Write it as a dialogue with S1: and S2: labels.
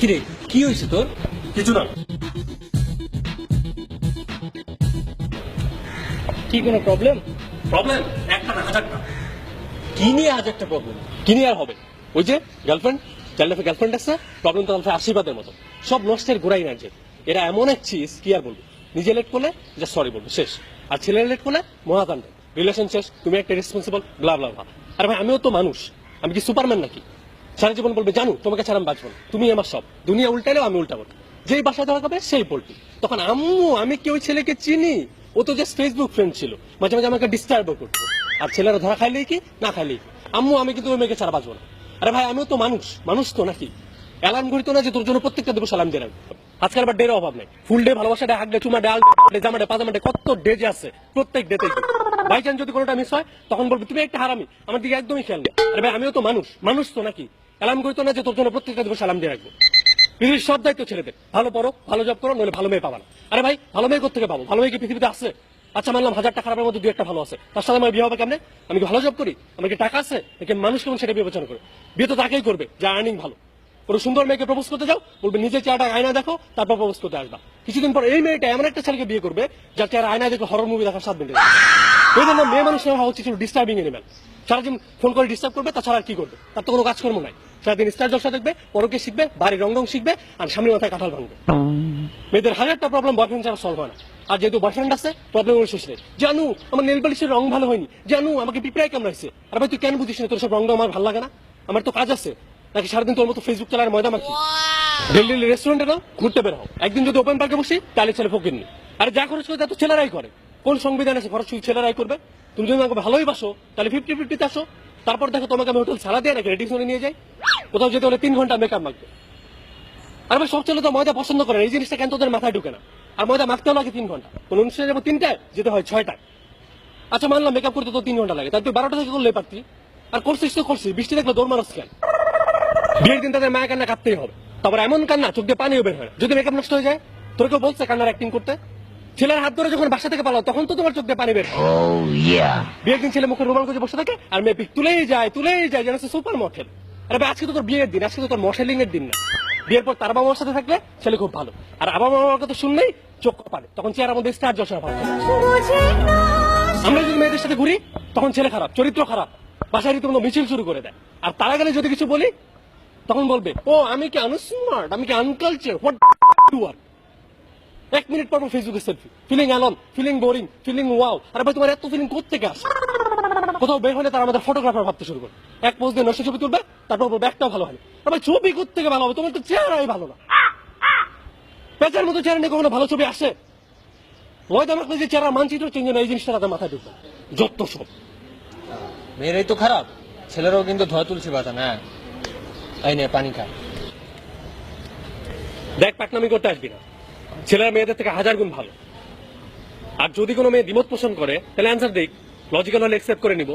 S1: কিরে কি হয়েছে তোর?
S2: কিছু না।
S1: কি কোনো প্রবলেম
S2: প্রবলেম একটা না হাজারটা।
S1: কি নিয়ে আজ একটা প্রবলেম কি নিয়ে আর হবে? ওই যে গার্লফ্রেন্ড যার গার্লফ্রেন্ড আছে প্রবলেম তো লাইফে আশীর্বাদের মতো। সব নষ্টের গোড়াই না যে। এরা এমন এক চিজ কি আর বলব? নিজে লেট করলে যা সরি বলব শেষ। আর ছেলে লেট করলে মহাকাণ্ড রিলেশন শেষ তুমি একটা রেসপন্সিবল ব্লা ব্লা আরে ভাই আমিও তো মানুষ। আমি কি সুপারম্যান নাকি? সারা জীবন বলবে, জানো, তোমাকে ছাড়া আমি বাঁচবো তুমি আমার সব। দুনিয়া উল্টালেও আমি উল্টাবো যেই বাসায় ধরা খাবে সেই পোল্ট্রি। তখন, আম্মু, আমি কি ওই ছেলেকে চিনি? ও তো জাস্ট ফেসবুক ফ্রেন্ড ছিল। মাঝে মাঝে আমাকে ডিস্টার্বও করতো। আর ছেলেরা ধরা খাইলেই কি? না খাইলেই। আম্মু, আমি কিন্তু ওই মেয়েকে ছাড়া বাঁচবো না। আরে ভাই, আমিও তো মানুষ। মানুষ তো নাকি? অ্যালার্ম ঘড়ি তো না যে তোর জন্য প্রত্যেকটা দেবো সালাম দিয়ে আজকাল আবার ডের অভাব নাই। ফুল ডে ভালোবাসা ডে ডে চুমা ডাল ডে জামা ডে পাজামা ডে কত ডে যে আছে? প্রত্যেক ডেতে বাই চান্স যদি কোনোটা মিস হয়, তখন বলব, তুমি একটা হারামি। আমার দিকে একদমই খেয়াল নেই। আরে ভাই, আমিও তো মানুষ। মানুষ তো নাকি? অ্যালার্ম ঘড়ি তো না যে তোর জন্য প্রত্যেকটা দেবো সালাম দিয়ে রাখব। পৃথিবীর সব দায়িত্ব ছেলেদের ভালো পড়ো, ভালো জব করো, নইলে ভালো মেয়ে পাবা না। আরে ভাই, ভালো মেয়ে কোথেকে পাবো? ভালো মেয়ে কি পৃথিবীতে আছে? আচ্ছা মানলাম হাজারটা খারাপের মধ্যে দু একটা ভালো আছে। তার সাথে আমার বিয়ে হবে কেমনে? আমি কি ভালো জব করি? আমার কি টাকা আছে? নাকি মানুষ কেমন সেটা বিবেচনা করে। বিয়ে তো তাকেই করবে, যা আর্নিং ভালো। কোনো সুন্দর মেয়েকে প্রপোজ করতে যাও, বলবে নিজের চেহারা আয়না দেখো, তারপর প্রপোজ করতে আসবা। কিছুদিন পর এই মেয়েটা এমন একটা ছেলেকে বিয়ে করবে, যার চেহারা আয়না দেখে হরর মুভি দেখার সাত মিনিট জন্য মেয়ে মানুষের হওয়া উচিত ডিস্টার্বিং এনিম্যাল সারাদিন ফোন করে ডিস্টার্ব করবে তাছাড়া আর কি করবে? তার তো কোনো কাজকর্ম নাই। সারাদিন স্টার জলসা দেখবে পরকে শিখবে বাড়ির রং রং শিখবে আর সামনে মাথায় কাঁঠাল ভাঙবে। মেয়েদের হাজারটা প্রবলেম বয়ফ্রেন্ড ছাড়া সলভ হয় না। আর যেহেতু বয়ফ্রেন্ড আছে প্রবলেম ওর শেষ নেই। জানু আমার নেল পালিশের রং ভালো হয়নি। জানু আমাকে পিঁপড়ায় কামড়াইছে। আর ভাই তুই কেন বুঝিস না তোর সব রংটা আমার ভালো লাগে না? আমার তো কাজ আছে। নাকি সারাদিন তোর মতো ফেসবুক চালার ময়দা মাখি? দিল্লি রেস্টুরেন্টে নাও ঘুরতে বের হও। একদিন যদি ওপেন পার্কে বসি তাহলে ছেলে ফকির নি আর যা খরচ করে তা তো ছেলেরাই করে। কোন সংবিধান আছে? খরচ শুধু ছেলেরাই করবে? তুমি যদি আমাকে ভালোই বাসো, তাহলে ফিফটি ফিফটিতে আসো। তারপর দেখো তোমাকে আমি হোটেল ছাড়া দিয়ে নাকি রেডিশনে নিয়ে যাই। কোথাও যেতে হলে তিন ঘণ্টা মেকআপ মাখবে। আর ভাই সব ছেলে তো ময়দা পছন্দ করে। এই জিনিসটা কেন তোদের মাথায় ঢুকে না? আর ময়দা মাখতেও লাগে তিন ঘণ্টা। কোন অনুষ্ঠানে যাব তিনটায় যেতে হয় ছয়টায়। আচ্ছা মানলাম মেকআপ করতে তো তিন ঘণ্টা লাগে। তাই তুই বারোটা থেকে করলে পারতি। আর করছিস তো করছিস, বৃষ্টি দেখলে দৌড় মারস কেন? বিয়ের দিন তাদের মায়ের কান্না কাঁদতেই হবে। তারপর এমন কান্না, চোখ দিয়ে পানিও বের হয় যদি মেকআপ নষ্ট হয়ে যায়, তোর কেউ বলছে কান্নার অ্যাক্টিং করতে? ছেলের হাত ধরে যখন বাসা থেকে পালাও তখন তো তোমার চোখ দিয়ে পানি বের।
S3: Oh.
S1: বিয়ের দিন ছেলে মুখে রুমাল করে বসে থাকে আর মেয়ে পিক তুলেই যায় তুলেই যায় যেন সুপার মডেল। আরে ভাই আজকে তো তোর বিয়ের দিন আজকে তো তোর মডেলিং এর দিন না। বিয়ের পর তার বাবা সাথে থাকলে ছেলে খুব ভালো। আর আবার মামার কথা শুনলেই চোখ পারে তখন চেয়ার আমাদের স্টার যশোর ভালো আমরা যদি মেয়েদের সাথে ঘুরি তখন ছেলে খারাপ চরিত্র খারাপ। বাসায় রীতিমতো মিছিল শুরু করে দেয়। আর তারা গেলে যদি কিছু বলি তখন বলবে ও আমি কি আনস্মার্ট আমি কি আনকালচার হোয়াট এক মিনিট পর ফেসবুকে selfie feeling alone feeling boring feeling wow আরে ভাই তোমার এত ফিলিং কোথেকে আসে? কোথাও বের হলে তারা আমাদের ফটোগ্রাফার ভাবতে শুরু করে। এক পোজ দিয়ে নষ্ট ছবি তুলবে তারপর বলবে একটাও ভালো হয়নি। আরে ভাই ছবি কোথেকে ভালো হবে? তোমার তো চেহারাই ভালো না। পেঁচার মতো চেহারা নিয়ে কখনো ভালো ছবি আসে? ময়দা মাখলে যে চেহারা মানচিত্র চেঞ্জ হয় না, এই জিনিসটা তাদের মাথায় ঢুকবে যত সব।
S4: মেয়েরাই তো খারাপ। ছেলেরাও কিন্তু ধোয়া তুলসী পাতা না এই নে পানি খা।
S1: দেখ পাকনামি করতে আসবি না। ছেলেরা মেয়েদের থেকে হাজার গুণ ভালো। আর যদি কোনো মেয়ে দ্বিমত পোষণ করে, তাহলে অ্যান্সার দিক লজিক্যাল হলে অ্যাকসেপ্ট করে নিব।